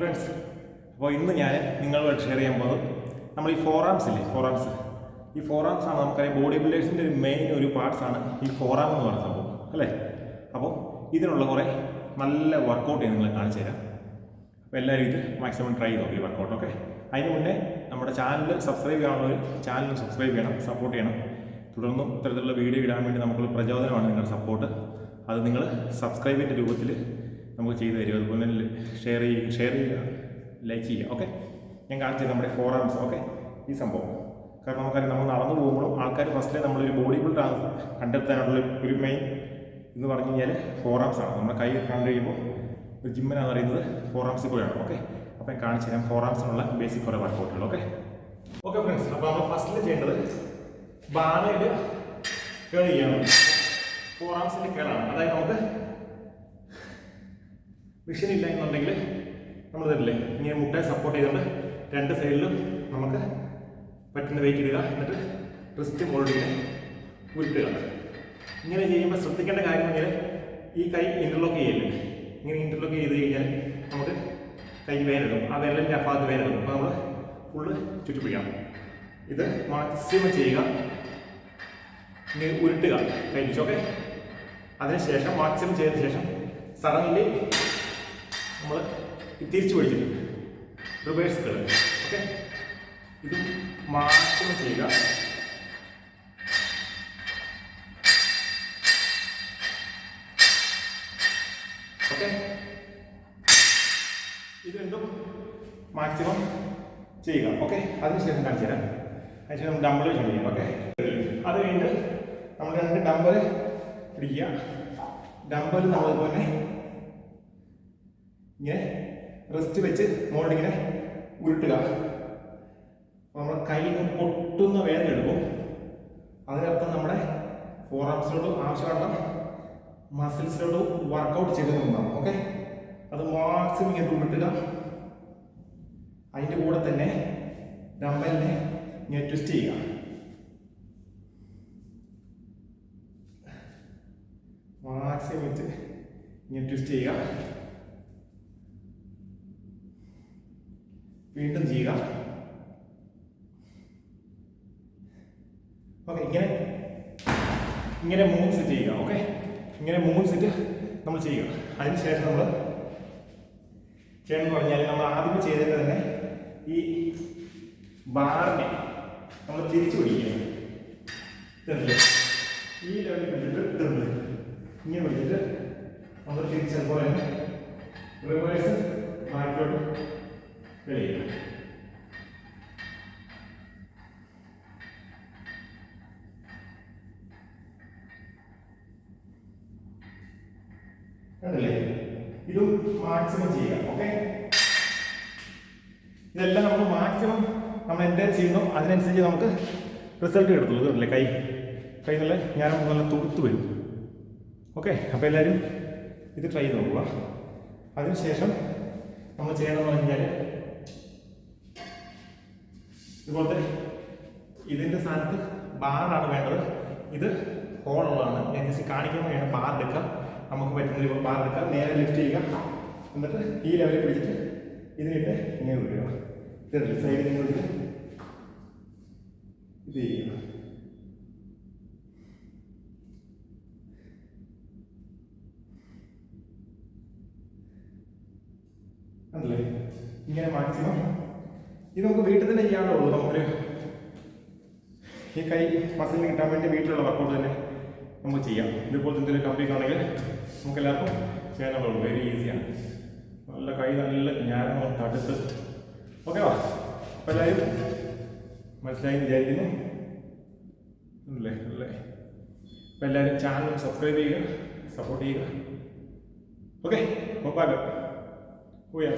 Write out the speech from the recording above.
Friends അപ്പോൾ ഇന്ന് ഞാൻ നിങ്ങളുമായിട്ട് ഷെയർ ചെയ്യാൻ പോകുന്നത് നമ്മൾ ഈ ഫോറാംസ് ഇല്ലേ? ഫോറാംസ് ഈ ഫോറാംസ് ആണ് നമുക്കറിയാം ബോഡി ബിൽഡേഴ്സിന്റെ ഒരു മെയിൻ ഒരു പാർട്സ് ആണ് ഈ ഫോറാം എന്ന് പറയുന്ന സംഭവം അല്ലേ? അപ്പോൾ ഇതിനുള്ള കുറേ നല്ല വർക്കൗട്ട് ഞാൻ നിങ്ങളെ കാണിച്ചു തരാം. അപ്പോൾ എല്ലാവരും ഇത് മാക്സിമം ട്രൈ ചെയ്ത് ഈ വർക്കൗട്ട് ഓക്കെ അതിന് മുന്നേ നമ്മുടെ ചാനൽ സബ്സ്ക്രൈബ് ചെയ്യാനുള്ളവർ ചാനൽ സബ്സ്ക്രൈബ് ചെയ്യണം സപ്പോർട്ട് ചെയ്യണം. തുടർന്നും ഇത്തരത്തിലുള്ള വീഡിയോ ഇടാൻ വേണ്ടി നമുക്കുള്ള പ്രചോദനമാണ് നിങ്ങളുടെ സപ്പോർട്ട് അത് നിങ്ങൾ സബ്സ്ക്രൈബിന്റെ രൂപത്തിൽ നമുക്ക് ചെയ്തു തരും. അതുപോലെ ഷെയർ ചെയ്യുക ഷെയർ ചെയ്യുക ലൈക്ക് ചെയ്യുക. ഓക്കെ ഞാൻ കാണിച്ചത് നമ്മുടെ ഫോർ ആംസ് ഓക്കെ ഈ സംഭവം. കാരണം നമുക്കറിയാം നമ്മൾ നടന്നു പോകുമ്പോഴും ആൾക്കാർ ഫസ്റ്റിലെ നമ്മളൊരു ബോഡി ബിൽഡർ കണ്ടെത്താനുള്ള ഒരു മെയിൻ എന്ന് പറഞ്ഞു കഴിഞ്ഞാൽ ഫോർ ആംസ് ആണ്. നമ്മുടെ കൈ കണ്ടു കഴിയുമ്പോൾ ഒരു ജിമ്മിനാന്ന് പറയുന്നത് ഫോർ ആംസിൽ കൂടെയാണ് ഓക്കെ അപ്പം ഞാൻ കാണിച്ചു തരാം ഫോർ ആംസിനുള്ള ബേസിക് കുറേ വർക്കൗട്ടുകൾ ഓക്കെ ഓക്കെ ഫ്രണ്ട്സ് അപ്പോൾ നമ്മൾ ഫസ്റ്റിൽ ചെയ്യേണ്ടത് ബാണയിൽ കേൾ ചെയ്യണം ഫോർ ആംസിന്റെ കേളാണ് അതായത് നമുക്ക് മെഷീൻ ഇല്ല എന്നുണ്ടെങ്കിൽ നമ്മൾ തരില്ലേ? ഇങ്ങനെ മുട്ടയെ സപ്പോർട്ട് ചെയ്തുകൊണ്ട് രണ്ട് സൈഡിലും നമുക്ക് പറ്റുന്ന വെയിറ്റ് ഇടുക. എന്നിട്ട് റിസ്റ്റ് മോൾഡ് ഇങ്ങനെ ഉരുട്ടുക. ഇങ്ങനെ ചെയ്യുമ്പോൾ ശ്രദ്ധിക്കേണ്ട കാര്യം എന്ന് ഈ കൈ ഇന്റർലോക്ക് ചെയ്യല്ലേ? ഇങ്ങനെ ഇന്റർലോക്ക് ചെയ്ത് കഴിഞ്ഞാൽ നമുക്ക് കൈ വേനെടുക്കും ആ വിരലിന്റെ അഭാഗത്ത് വേനെടുക്കും അപ്പോൾ നമ്മൾ ഫുള്ള് ചുറ്റിപ്പിടിക്കണം ഇത് മാക്സിമം ചെയ്യുക. ഇങ്ങനെ ഉരുട്ടുക. കൈ ഓക്കെ അതിനുശേഷം മാക്സിമം ചെയ്ത ശേഷം സഡൻലി നമ്മൾ തിരിച്ചു പിടിച്ചിട്ടുണ്ട്. റിവേഴ്സ് കളർ ഓക്കെ ഇത് മാക്സിമം ചെയ്യുക. ഓക്കെ ഇത് രണ്ടും മാക്സിമം ചെയ്യുക. ഓക്കെ അതിനുശേഷം കാണിച്ചു തരാം. അതിനുശേഷം ഡമ്പൽ ചെയ്യാം ഓക്കെ അത് കഴിഞ്ഞിട്ട് നമ്മൾ രണ്ട് ഡമ്പൽ പിടിക്കുക. ഡമ്പൽ നമ്മളിതുപോലെ ഇങ്ങനെ റെസ്റ്റ് വെച്ച് മുകളിൽ ഉരുട്ടുക. അപ്പോൾ നമ്മുടെ കൈ പൊട്ടുന്ന വേദന എടുക്കും. അതിനർത്ഥം നമ്മുടെ ഫോർ ആംസിലോട്ട് മസിൽസിലോട്ടും വർക്കൗട്ട് ചെയ്തെന്നാണ് ഓക്കെ അത് മാക്സിമം ഇങ്ങനെ ഉരുട്ടുക അതിന്റെ കൂടെ തന്നെ ഡമ്പലിനെ ഇങ്ങനെ ട്വിസ്റ്റ് ചെയ്യുക. മാക്സിമം ഇങ്ങനെ ട്വിസ്റ്റ് ചെയ്യുക. വീണ്ടും ചെയ്യുക. ഓക്കെ ഇങ്ങനെ ഇങ്ങനെ മൂന്ന് സെറ്റ് ചെയ്യുക ഓക്കെ ഇങ്ങനെ മൂന്ന് സെറ്റ് നമ്മൾ ചെയ്യുക. അതിനുശേഷം നമ്മൾ ചെയ്യണമെന്ന് പറഞ്ഞാൽ നമ്മൾ ആദ്യം ചെയ്തിട്ട് തന്നെ ഈ ബാറിനെ നമ്മൾ തിരിച്ചു പിടിക്കുക. ഇതല്ലേ ഈ ലെവലിൽ പിടിച്ചിട്ട് ഇതുണ്ട്. ഇങ്ങനെ പിടിച്ചിട്ട് നമ്മൾ തിരിച്ചതുപോലെ തന്നെ റിവേഴ്സ് ബാക്കിലോട്ട് വെളിയില്ല കണ്ടില്ലേ? ഇതും മാക്സിമം ചെയ്യുക ഓക്കെ ഇതെല്ലാം നമുക്ക് മാക്സിമം നമ്മൾ എന്തായാലും ചെയ്യുന്നു? അതിനനുസരിച്ച് നമുക്ക് റിസൾട്ട് കിട്ടുള്ളൂ ഇതല്ലേ കൈ. കൈ നല്ല ഞാൻ നല്ല തുടുത്ത് വരും. ഓക്കെ അപ്പോൾ എല്ലാവരും ഇത് ട്രൈ ചെയ്ത് നോക്കുക. അതിനുശേഷം നമ്മൾ ചെയ്യണമെന്ന് പറഞ്ഞു കഴിഞ്ഞാൽ ഇതുപോലത്തെ ഇതിന്റെ സ്ഥാനത്ത് ബാറാണ് വേണ്ടത്. ഇത് ഹോളുള്ളതാണ് ഞാൻ ജസ്റ്റ് കാണിക്കാൻ വേണ്ടിയാണ് ബാർ എടുക്കാം നമുക്ക് പറ്റുന്ന ബാർ എടുക്കാം നേരെ ലിഫ്റ്റ് ചെയ്യുക. എന്നിട്ട് ഈ ലെവലിൽ പിടിച്ചിട്ട് ഇതിനിട്ട് ഇങ്ങനെ വിടുക ഇതല്ലേ സൈഡിൽ നിന്ന് ഇത് ചെയ്യുക. ഇങ്ങനെ മാക്സിമം ഇത് നമുക്ക് വീട്ടിൽ തന്നെ ചെയ്യാനുള്ളൂ നമുക്കൊരു ഈ കൈ മസിൽ കിട്ടാൻ വേണ്ടി വീട്ടിലുള്ള വർക്കൗട്ട് തന്നെ നമുക്ക് ചെയ്യാം. ഇതുപോലെ തന്നെ ഒരു കമ്പിയൊക്കെ ആണെങ്കിൽ നമുക്ക് എല്ലാവർക്കും ചെയ്യാനുള്ളൂ വെരി ഈസിയാണ് നല്ല കൈ നല്ല ഞാനും തടുത്ത്. ഓക്കെ വാ? അപ്പോൾ എല്ലാവരും മനസ്സിലായി വിചാരിക്കുന്നു. അല്ലേ? അല്ലേ? അപ്പോൾ എല്ലാവരും ചാനൽ സബ്സ്ക്രൈബ് ചെയ്യുക സപ്പോർട്ട് ചെയ്യുക. ഓക്കെ ബൈ പോയാ